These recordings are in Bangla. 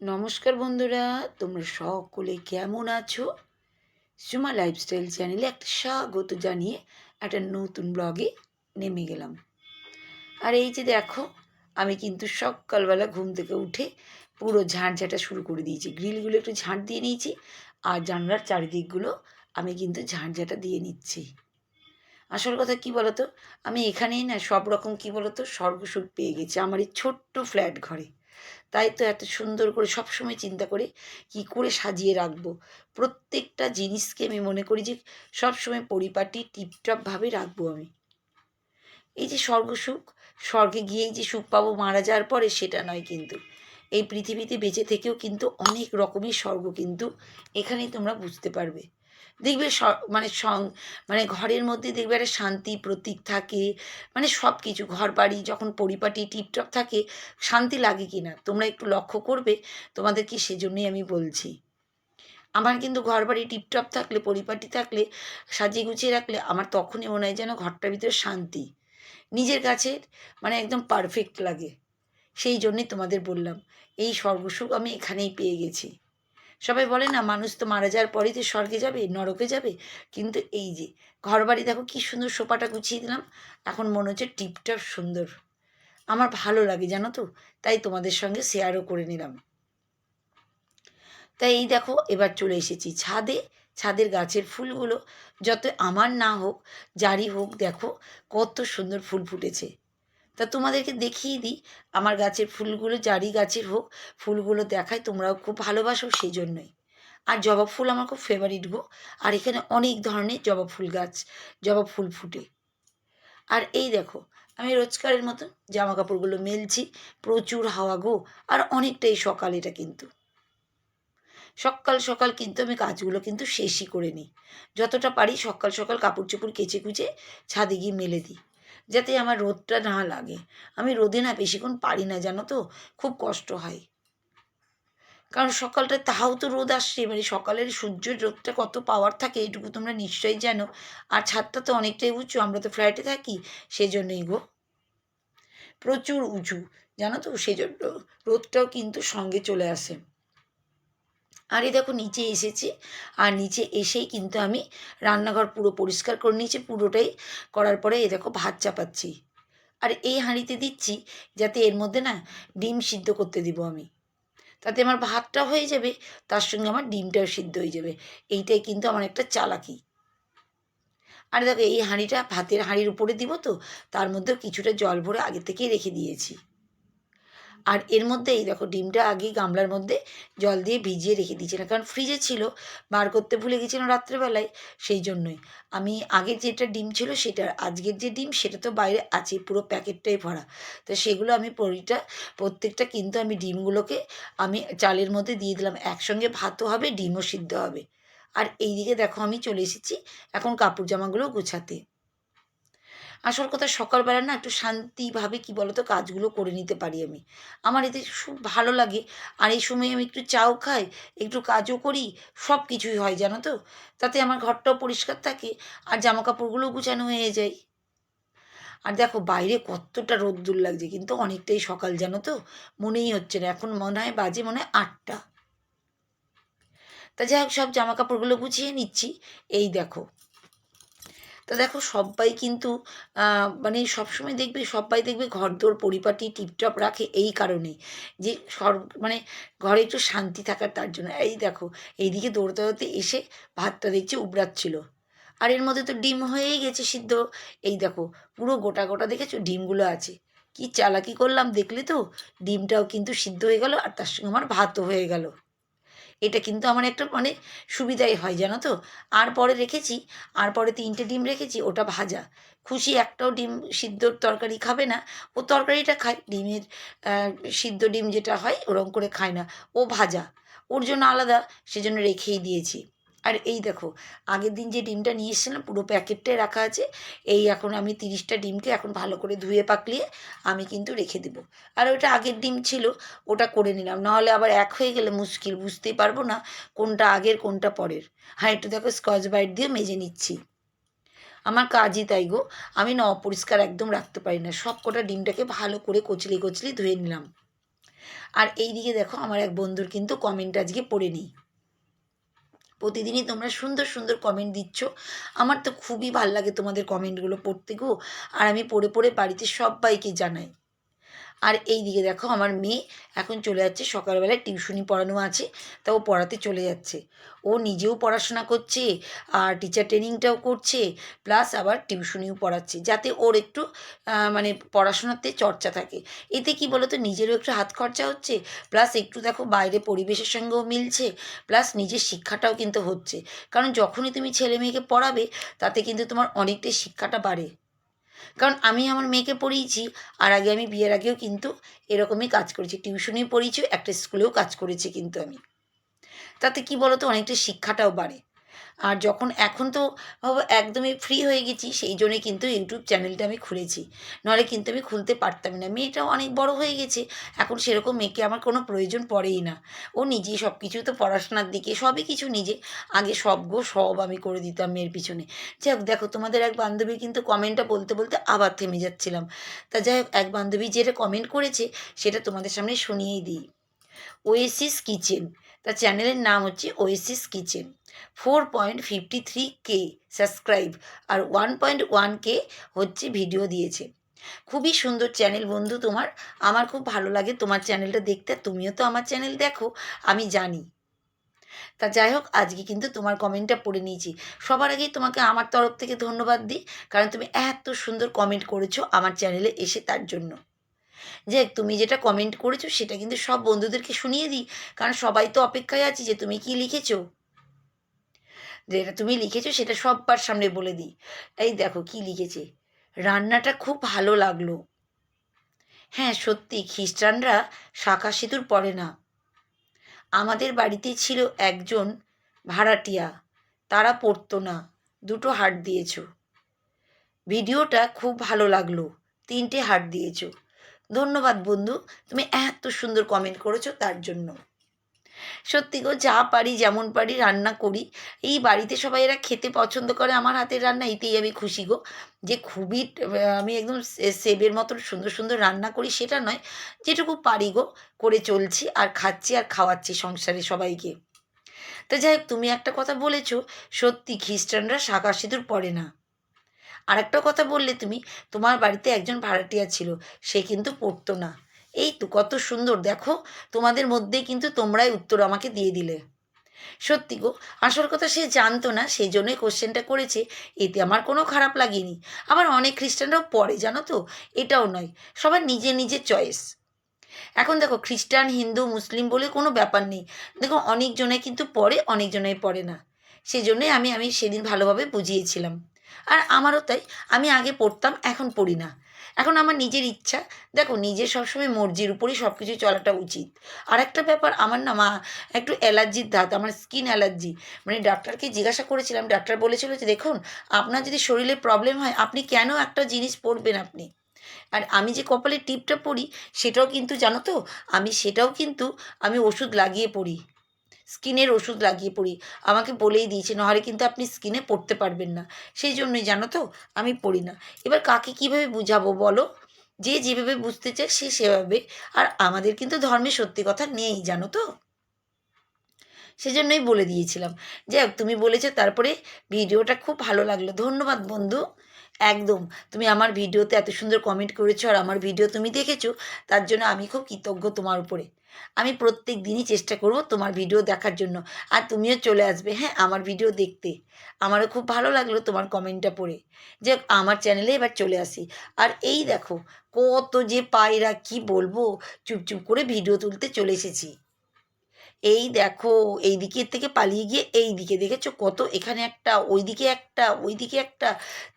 নমস্কার বন্ধুরা, তোমরা সকলে কেমন আছো? সুমা লাইফস্টাইল চ্যানেলে একটা স্বাগত জানিয়ে একটা নতুন ব্লগে নেমে গেলাম। আর এই যে দেখো, আমি কিন্তু সকালবেলা ঘুম থেকে উঠে পুরো ঝাঁটঝাঁটা শুরু করে দিয়েছি। গ্রিলগুলো একটু ঝাঁট দিয়ে নিয়েছি আর জানলার চারিদিকগুলো আমি কিন্তু ঝাঁটঝাঁটা দিয়ে নিচ্ছি। আসল কথা কি বলতো? আমি এখানেই না সব রকম কি বলতো, স্বর্গসুখ পেয়ে গেছি। আমার এই ছোট্ট ফ্ল্যাট ঘরে। তাই তো এত সুন্দর করে সবসময় চিন্তা করে কি করে সাজিয়ে রাখব। প্রত্যেকটা জিনিসকে আমি মনে করি যে সবসময় পরিপাটি টিপটপভাবে রাখব আমি। এই যে স্বর্গসুখ স্বর্গে গিয়েই যে সুখ পাবো মারা যাওয়ার পরে সেটা নয় কিন্তু। এই পৃথিবীতে বেঁচে থেকেও কিন্তু অনেক রকমের স্বর্গ কিন্তু এখানেই তোমরা বুঝতে পারবে। দেখবে মানে সং মানে ঘরের মধ্যে দেখবে একটা শান্তি প্রতীক থাকে। মানে সব কিছু ঘর বাড়ি যখন পরিপাটি টিপটপ থাকে, শান্তি লাগে কি না তোমরা একটু লক্ষ্য করবে, তোমাদেরকে সেজন্যই আমি বলছি। আমার কিন্তু ঘর বাড়ি টিপটপ থাকলে, পরিপাটি থাকলে, সাজিয়ে গুছিয়ে রাখলে আমার তখনই মনে হয় যেন ঘরটার ভিতরে শান্তি। নিজের কাছে মানে একদম পারফেক্ট লাগে। সেই জন্যই তোমাদের বললাম, এই সর্বসুখ আমি এখানেই পেয়ে গেছি। সবাই বলে, না, মানুষ তো মারা যাওয়ার পরেই তো স্বর্গে যাবে, নরকে যাবে। কিন্তু এই যে ঘর বাড়ি দেখো কী সুন্দর সোফাটা গুছিয়ে দিলাম। এখন মনে হচ্ছে টিপটপ সুন্দর। আমার ভালো লাগে, জানো তো? তাই তোমাদের সঙ্গে শেয়ারও করে নিলাম। তাই এই দেখো, এবার চলে এসেছি ছাদে। ছাদের গাছের ফুলগুলো যত আমার না হোক, যারই হোক, দেখো কত সুন্দর ফুল ফুটেছে। তা তোমাদেরকে দেখিয়ে দিই। আমার গাছের ফুলগুলো জারি গাছের হোক, ফুলগুলো দেখায়, তোমরাও খুব ভালোবাসো সেই জন্যই আর জবা ফুল আমার খুব ফেভারিট গো। আর এখানে অনেক ধরনের জবা ফুল গাছ, জবা ফুল ফুটে। আর এই দেখো, আমি রোজকারের মতো জামা কাপড়গুলো মেলছি, প্রচুর হাওয়া গো। আর অনেকটাই সকাল এটা কিন্তু। সকাল সকাল কিন্তু আমি কাজগুলো কিন্তু শেষই করে নিই। যতটা পারি সকাল সকাল কাপড় চোপড় কেচে কুচে ছাদে গিয়ে মেলে দিই। যাতে আমার রোদটা না লাগে। আমি রোদে না বেশিক্ষণ পারি না, জানো তো? খুব কষ্ট হয়। কারণ সকালটা তাহাও তো রোদ আসছে মানে সকালের সূর্যের রোদটা কত পাওয়ার থাকে এইটুকু তোমরা নিশ্চয়ই জানো। আর ছাদটা তো অনেকটাই উঁচু, আমরা তো ফ্ল্যাটে থাকি, সেজন্যই গো। প্রচুর উঁচু, জানো তো? সেজন্য রোদটাও কিন্তু সঙ্গে চলে আসে। আর এই দেখো নিচে এসেছি। আর নিচে এসেই কিন্তু আমি রান্নাঘর পুরো পরিষ্কার করে নিয়েছি, পুরোটাই করার পরে এই দেখো ভাত চাপাচ্ছি। আর এই হাঁড়িতে দিচ্ছি যাতে এর মধ্যে না ডিম সিদ্ধ করতে দিব আমি। তাতে আমার ভাতটা হয়ে যাবে, তার সঙ্গে আমার ডিমটাও সিদ্ধ হয়ে যাবে। এইটাই কিন্তু আমার একটা চালাকি। আর দেখো এই হাঁড়িটা ভাতের হাঁড়ির উপরে দিব তো, তার মধ্যে কিছুটা জল ভরে আগে থেকেই রেখে দিয়েছি। আর এর মধ্যে এই দেখো ডিমটা আগে গামলার মধ্যে জল দিয়ে ভিজিয়ে রেখে দিয়েছিলাম। কারণ ফ্রিজে ছিল, বার করতে ভুলে গেছিলাম রাত্রেবেলায় সেই জন্যই। আমি আগের যেটা ডিম ছিল সেটা, আজকের যে ডিম সেটা তো বাইরে আছে, পুরো প্যাকেটটাই ভরা। তো সেগুলো আমি পরিটা, প্রত্যেকটা কিন্তু আমি ডিমগুলোকে আমি চালের মধ্যে দিয়ে দিলাম। একসঙ্গে ভাতও হবে, ডিমও সিদ্ধ হবে। আর এই দিকে দেখো আমি চলে এসেছি এখন কাপড় জামাগুলো গোছাতে। আসল কথা সকালবেলা না একটু শান্তিভাবে, কি বলতো, কাজগুলো করে নিতে পারি আমি। আমার এতে খুব ভালো লাগে। আর এই সময় আমি একটু চাও খাই, একটু কাজও করি সব কিছুই হয়, জানো তো? তাতে আমার ঘরটাও পরিষ্কার থাকে আর জামা কাপড়গুলোও গুছানো হয়ে যায়। আর দেখো, বাইরে কতটা রোদ্দুর লাগছে, কিন্তু অনেকটাই সকাল, জানো তো? মনেই হচ্ছে না, এখন মনে হয় বাজে মনে হয় আটটা। তা যাই হোক, সব জামা কাপড়গুলো গুছিয়ে নিচ্ছি। এই দেখো। তা দেখো সবাই কিন্তু মানে সবসময় দেখবে সবাই দেখবে ঘর দোর পরিপাটি, টিপটপ রাখে এই কারণেই। যে সর মানে ঘরে একটু শান্তি থাকার তার জন্য। এই দেখো, এইদিকে দৌড়তে দৌড়তে এসে ভাতটা দেখছি উবড়াচ্ছিল। আর এর মধ্যে তো ডিম হয়েই গেছে সিদ্ধ। এই দেখো, পুরো গোটা গোটা দেখেছ? ডিমগুলো আছে। কি চালাকি করলাম দেখলে তো? ডিমটাও কিন্তু সিদ্ধ হয়ে গেল আর তার সঙ্গে আমার ভাতও হয়ে গেল। এটা কিন্তু আমার একটা মানে সুবিধাই হয়, জানো তো? আর পরে রেখেছি, আর পরে তিনটে ডিম রেখেছি, ওটা ভাজা। খুশি একটাও ডিম সিদ্ধর তরকারি খাবে না। ও তরকারিটা খায়, ডিমের সিদ্ধ ডিম যেটা হয় ওরম করে খায় না। ও ভাজা, ওর জন্য আলাদা, সেজন্য রেখেই দিয়েছি। আর এই দেখো, আগের দিন যে ডিমটা নিয়ে এসেছিলাম, পুরো প্যাকেটটাই রাখা আছে। এই এখন আমি তিরিশটা ডিমকে এখন ভালো করে ধুয়ে পাকলিয়ে আমি কিন্তু রেখে দেবো। আর ওটা আগের ডিম ছিল, ওটা করে নিলাম। নাহলে আবার এক হয়ে গেলে মুশকিল, বুঝতেই পারব না কোনটা আগের, কোনটা পরের। হ্যাঁ একটু দেখো স্কচ বাইট দিয়ে মেজে নিচ্ছি। আমার কাজই তাই গো, আমি না অপরিষ্কার একদম রাখতে পারি না। সব কটা ডিমটাকে ভালো করে কচলি কচলি ধুয়ে নিলাম। আর এই দিকে দেখো, আমার এক বন্ধুর কিন্তু কমেন্ট আজকে পড়ে নিই। প্রতিদিনই তোমরা সুন্দর সুন্দর কমেন্ট দিচ্ছ। আমার তো খুবই ভালো লাগে তোমাদের কমেন্টগুলো পড়তে গো। আর আমি পড়ে পড়ে বাড়িতে সব্বাইকে জানাই। আর এই দিকে দেখো আমার মেয়ে এখন চলে যাচ্ছে, সকালবেলায় টিউশনি পড়ানো আছে, তা ও পড়াতে চলে যাচ্ছে। ও নিজেও পড়াশোনা করছে, আর টিচার ট্রেনিংটাও করছে প্লাস আবার টিউশনিও পড়াচ্ছে, যাতে ওর একটু মানে পড়াশোনাতে চর্চা থাকে। এতে কি বলো তো নিজেরও একটু হাত খরচা হচ্ছে প্লাস একটু দেখো বাইরে পরিবেশের সঙ্গেও মিলছে প্লাস নিজের শিক্ষাটাও কিন্তু হচ্ছে। কারণ যখনই তুমি ছেলে মেয়েকে পড়াবে, তাতে কিন্তু তোমার অনেকটাই শিক্ষাটা বাড়ে। কারণ আমি আমার মেয়েকে পড়িয়েছি, আর আগে আমি বিয়ের আগেও কিন্তু এরকমই কাজ করেছি। টিউশনেও পড়িয়েছি, একটা স্কুলেও কাজ করেছি কিন্তু আমি। তাতে কি বলতো, অনেকটা শিক্ষাটাও বাড়ে। আর যখন এখন তো একদমই ফ্রি হয়ে গেছি, সেই জন্যই কিন্তু ইউটিউব চ্যানেলটা আমি খুলেছি। নাহলে কিন্তু আমি খুলতে পারতাম না। মেয়েটাও অনেক বড় হয়ে গেছে, এখন সেরকম মেয়েকে আমার কোনো প্রয়োজন পড়েই না। ও নিজেই সব কিছু তো পড়াশোনার দিকে, সবই কিছু নিজে। আগে সব গো, সব আমি করে দিতাম মেয়ের পিছনে। যাই হোক দেখো, তোমাদের এক বান্ধবী কিন্তু কমেন্টটা বলতে বলতে আবার থেমে যাচ্ছিলাম। তা যাই হোক, এক বান্ধবী যেটা কমেন্ট করেছে, সেটা তোমাদের সামনে শুনিয়েই দিই। ওয়েসিস কিচেন তার চ্যানেলের নাম হচ্ছে oasis kitchen four point fifty three K subscribe আর ওয়ান পয়েন্ট ওয়ান কে হচ্ছে ভিডিও দিয়েছে। খুবই সুন্দর চ্যানেল বন্ধু তোমার। আমার খুব ভালো লাগে তোমার চ্যানেলটা দেখতে। তুমিও তো আমার চ্যানেল দেখো, আমি জানি। তা যাই হোক, আজকে কিন্তু তোমার কমেন্টটা পড়ে নিয়েছি। সবার আগেই তোমাকে আমার তরফ থেকে ধন্যবাদ দিই, কারণ তুমি এত সুন্দর কমেন্ট করেছ আমার চ্যানেলে এসে তার জন্য। যে তুমি যেটা কমেন্ট করেছ, সেটা কিন্তু সব বন্ধুদেরকে শুনিয়ে দিই, কারণ সবাই তো অপেক্ষায় আছে যে তুমি কি লিখেছো। যেটা তুমি লিখেছো সেটা সব্বার সামনে বলে দিই। এই দেখো কি লিখেছে, রান্নাটা খুব ভালো লাগল। হ্যাঁ সত্যি খ্রিস্টানরা শাঁখা সিঁদুর পরে না। আমাদের বাড়িতে ছিল একজন ভাড়াটিয়া, তারা পড়তো না, দুটো হাট দিয়েছ। ভিডিওটা খুব ভালো লাগল, তিনটে হাট দিয়েছ। ধন্যবাদ বন্ধু, তুমি এত সুন্দর কমেন্ট করেছ তার জন্য। সত্যি গো, যা পারি, যেমন পারি রান্না করি। এই বাড়িতে সবাই এরা খেতে পছন্দ করে, আমার হাতের রান্না, এতেই আমি খুশি গো। যে খুবই, আমি একদম সেবের মতন সুন্দর সুন্দর রান্না করি, সেটা নয়, যেটুকু পারি গো, করে চলছি, আর খাচ্ছি, আর খাওয়াচ্ছি সংসারে সবাইকে। তা যাই হোক, তুমি একটা কথা বলেছ, সত্যি খ্রিস্টানরা শাঁখা সিঁদুর পড়ে না। আর একটা কথা বললে তুমি, তোমার বাড়িতে একজন ভাড়াটিয়া ছিল, সে কিন্তু পড়তো না। এই তো কত সুন্দর, দেখো তোমাদের মধ্যে কিন্তু তোমরাই উত্তর আমাকে দিয়ে দিলে। সত্যি গো, আসল কথা সে জানতো না সেই জন্যই কোশ্চেনটা করেছে, এতে আমার কোনো খারাপ লাগেনি। আবার অনেক খ্রিস্টানরাও পড়ে, জানো তো? এটাও নয়, সবার নিজের নিজের চয়েস এখন দেখো, খ্রিস্টান, হিন্দু, মুসলিম বলে কোনো ব্যাপার নেই। দেখো অনেকজনে কিন্তু পড়ে অনেকজনে পড়ে না। সেই জন্যই আমি আমি সেদিন ভালোভাবে বুঝিয়েছিলাম। আর আমারও তাই, আমি আগে পড়তাম, এখন পড়ি না। এখন আমার নিজের ইচ্ছা। দেখো, নিজের সবসময় মর্জির উপরই সব কিছু চলাটা উচিত। আর একটা ব্যাপার, আমার না মা একটু অ্যালার্জির ধাত আমার স্কিন অ্যালার্জি। মানে ডাক্তারকে জিজ্ঞাসা করেছিলাম, ডাক্তার বলেছিল যে, দেখুন, আপনার যদি শরীরে প্রবলেম হয়, আপনি কেন একটা জিনিস পরবেন আপনি? আর আমি যে কপালে টিপটা পরি, সেটাও কিন্তু জানো তো, আমি সেটাও কিন্তু আমি ওষুধ লাগিয়ে পড়ি স্কিনের ওষুধ লাগিয়ে পড়ি। আমাকে বলেই দিয়েছে, নাহলে কিন্তু আপনি স্কিনে পড়তে পারবেন না। সেই জন্যই জানো তো, আমি পড়ি না। এবার কাকে কীভাবে বুঝাবো বলো? যে যেভাবে বুঝতে চায় সে সেভাবে। আর আমাদের কিন্তু ধর্মে সত্যি কথা নেই, জানো তো? সেজন্যই বলে দিয়েছিলাম। হোক তুমি বলেছ, তারপরে ভিডিওটা খুব ভালো লাগল। ধন্যবাদ বন্ধু। একদম, তুমি আমার ভিডিওতে এত সুন্দর কমেন্ট করেছ আর আমার ভিডিও তুমি দেখেছ, তার জন্য আমি খুব কৃতজ্ঞ তোমার উপরে। আমি প্রত্যেক দিনই চেষ্টা করব তোমার ভিডিও দেখার জন্য। আর তুমিও চলে আসবে হ্যাঁ আমার ভিডিও দেখতে। আমারও খুব ভালো লাগল তোমার কমেন্টটা পড়ে। যে আমার চ্যানেলে এবার চলে আসি। আর এই দেখো, কত যে পায়রা, কি বলব? চুপচুপ করে ভিডিও তুলতে চলে এসেছি। এই দেখো এই দিকের থেকে পালিয়ে গিয়ে এই দিকে দেখেছ কত? এখানে একটা, ওইদিকে একটা ওইদিকে একটা,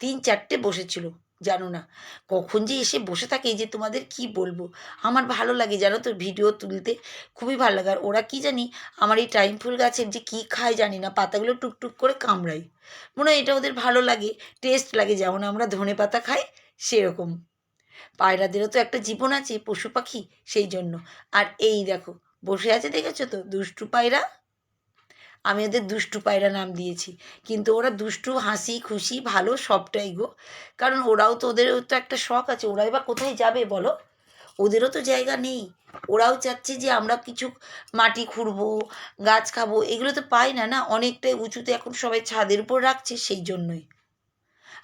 তিন চারটে বসেছিল। জানো না। কখন যে এসে বসে থাকে যে তোমাদের কি বলব? আমার ভালো লাগে জানো তো ভিডিও তুলতে। খুবই ভালো লাগে। আর ওরা কি জানি আমার এই টাইম ফুল গাছের যে কি খায় জানি না, পাতাগুলো টুকটুক করে কামড়াই মনে হয় এটা ওদের ভালো লাগে টেস্ট লাগে। যেমন আমরা ধনে পাতা খাই, সেরকম। পায়রাদেরও তো একটা জীবন আছে, পশু পাখি, সেই জন্য। আর এই দেখো, বসে আছে দেখেছ তো? দুষ্টু পায়রা আমি ওদের দুষ্টু পায়রা নাম দিয়েছি। কিন্তু ওরা দুষ্টু, হাসি, খুশি, ভালো সবটাই গো। কারণ ওরাও তো ওদেরও তো একটা শখ আছে। ওরাই বা কোথায় যাবে বলো? ওদেরও তো জায়গা নেই। ওরাও চাচ্ছে যে আমরা কিছু মাটি খুঁড়বো, গাছ খাব। এগুলো তো পাই না না? অনেকটাই উঁচুতে এখন সবাই ছাদের উপর রাখছে সেই জন্যই।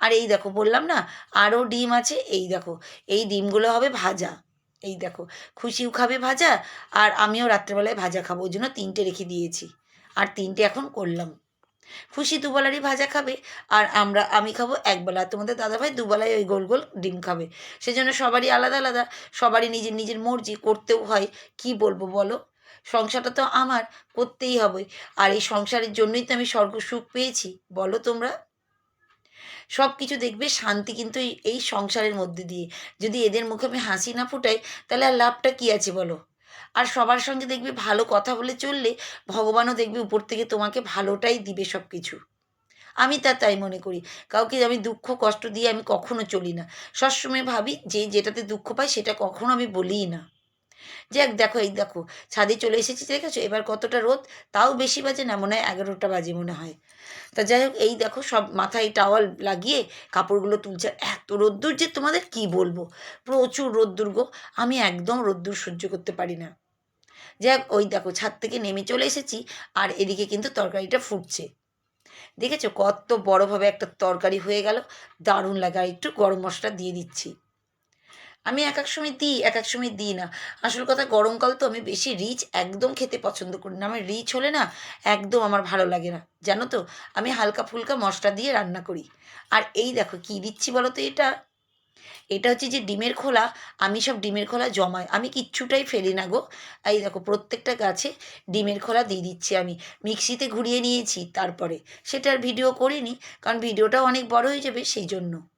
আর এই দেখো, বললাম না? আরও ডিম আছে। এই দেখো, এই ডিমগুলো হবে ভাজা। এই দেখো, খুশিও খাবে ভাজা, আর আমিও রাত্রেবেলায় ভাজা খাব। ওই জন্য তিনটে রেখে দিয়েছি। আর তিনটে এখন করলাম। খুশি দুবেলারই ভাজা খাবে আর আমরা, আমি খাব একবেলা তোমাদের দাদাভাই দুবেলায় ওই গোল গোল ডিম খাবে। সেজন্য সবারই আলাদা আলাদা, সবারই নিজের নিজের মর্জি, করতেও হয়। কি বলব বলো? সংসারটা তো আমার, করতেই হবে। আর এই সংসারের জন্যই তো আমি স্বর্গ সুখ পেয়েছি, বলো তোমরা? সব কিছু দেখবে শান্তি কিন্তু এই সংসারের মধ্যে দিয়ে। যদি এদের মুখে আমি হাসি না ফুটাই, তাহলে আর লাভটা কী আছে বলো? আর সবার সঙ্গে দেখবে ভালো কথা বলে চললে ভগবানও দেখবে উপর থেকে তোমাকে ভালোটাই দিবে সব কিছু আমি তা তাই মনে করি। কাউকে আমি দুঃখ কষ্ট দিয়ে আমি কখনো চলি না। সবসময় ভাবি যে যেটাতে দুঃখ পাই সেটা কখনো আমি বলিই না। যাক দেখো, এই দেখো, ছাদে চলে এসেছি দেখেছ এবার কতটা রোদ? তাও বেশি বাজে না, মনে হয় এগারোটা বাজে মনে হয়। তা যাই হোক, এই দেখো, সব মাথায় টাওয়াল লাগিয়ে কাপড়গুলো তুলছে। এত রোদ্দুর যে তোমাদের কি বলব? প্রচুর রোদ্দুর গো। আমি একদম রোদ্দুর সহ্য করতে পারি না। যাক ওই দেখো, ছাদ থেকে নেমে চলে এসেছি, আর এদিকে কিন্তু তরকারিটা ফুটছে। দেখেছ? কত বড়োভাবে একটা তরকারি হয়ে গেল। দারুণ লাগে, আর একটু গরম মশলা দিয়ে দিচ্ছি। আমি এক এক সময় দিই এক এক সময় দিই না। আসল কথা, গরমকাল তো আমি বেশি রিচ একদম খেতে পছন্দ করি না। আমার রিচ হলে না একদম আমার ভালো লাগে না। জানো তো, আমি হালকা ফুলকা মশলা দিয়ে রান্না করি। আর এই দেখো, কি দিচ্ছি বলো তো এটা? এটা হচ্ছে যে ডিমের খোলা, আমি সব ডিমের খোলা জমাই। আমি কিচ্ছুটাই ফেলি না গো। এই দেখো, প্রত্যেকটা গাছে ডিমের খোলা দিয়ে দিচ্ছি আমি। মিক্সিতে ঘুরিয়ে নিয়েছি, তারপরে। সেটার ভিডিও করিনি, কারণ ভিডিওটাও অনেক বড় হয়ে যাবে, সেই জন্য।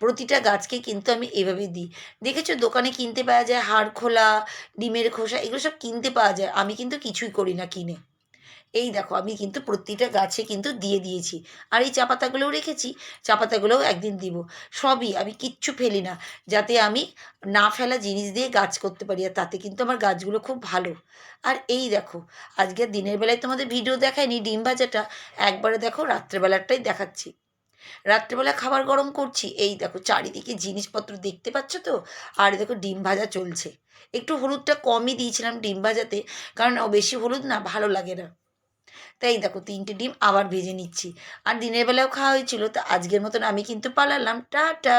প্রতিটা গাছকে কিন্তু আমি এভাবে দিই। দেখেছ? দোকানে কিনতে পাওয়া যায় হাড় খোলা, ডিমের খোসা, এগুলো সব কিনতে পাওয়া যায়। আমি কিন্তু কিছুই করি না কিনে। এই দেখো, আমি কিন্তু প্রতিটা গাছে কিন্তু দিয়ে দিয়েছি। আর এই চা পাতাগুলোও রেখেছি চা পাতাগুলোও একদিন দিব। সবই আমি কিচ্ছু ফেলি না, যাতে আমি না ফেলা জিনিস দিয়ে গাছ করতে পারি। আর তাতে কিন্তু আমার গাছগুলো খুব ভালো। আর এই দেখো, আজকে দিনের বেলায় তোমাদের ভিডিও দেখায়নি ডিম ভাজাটা। একবারে দেখো রাত্রেবেলাটাই দেখাচ্ছি। রাত্রেবেলা খাবার গরম করছি। এই দেখো, চারিদিকে জিনিসপত্র দেখতে পাচ্ছ তো? আর দেখো, ডিম ভাজা চলছে। একটু হলুদটা কমই দিয়েছিলাম ডিম ভাজাতে, কারণ ও বেশি হলুদ না, ভালো লাগে না। তাই দেখো, তিনটে ডিম আবার ভেজে নিচ্ছি। আর দিনের বেলাও খাওয়া হয়েছিল, তো আজকের মতন আমি কিন্তু পালালাম। টাটা!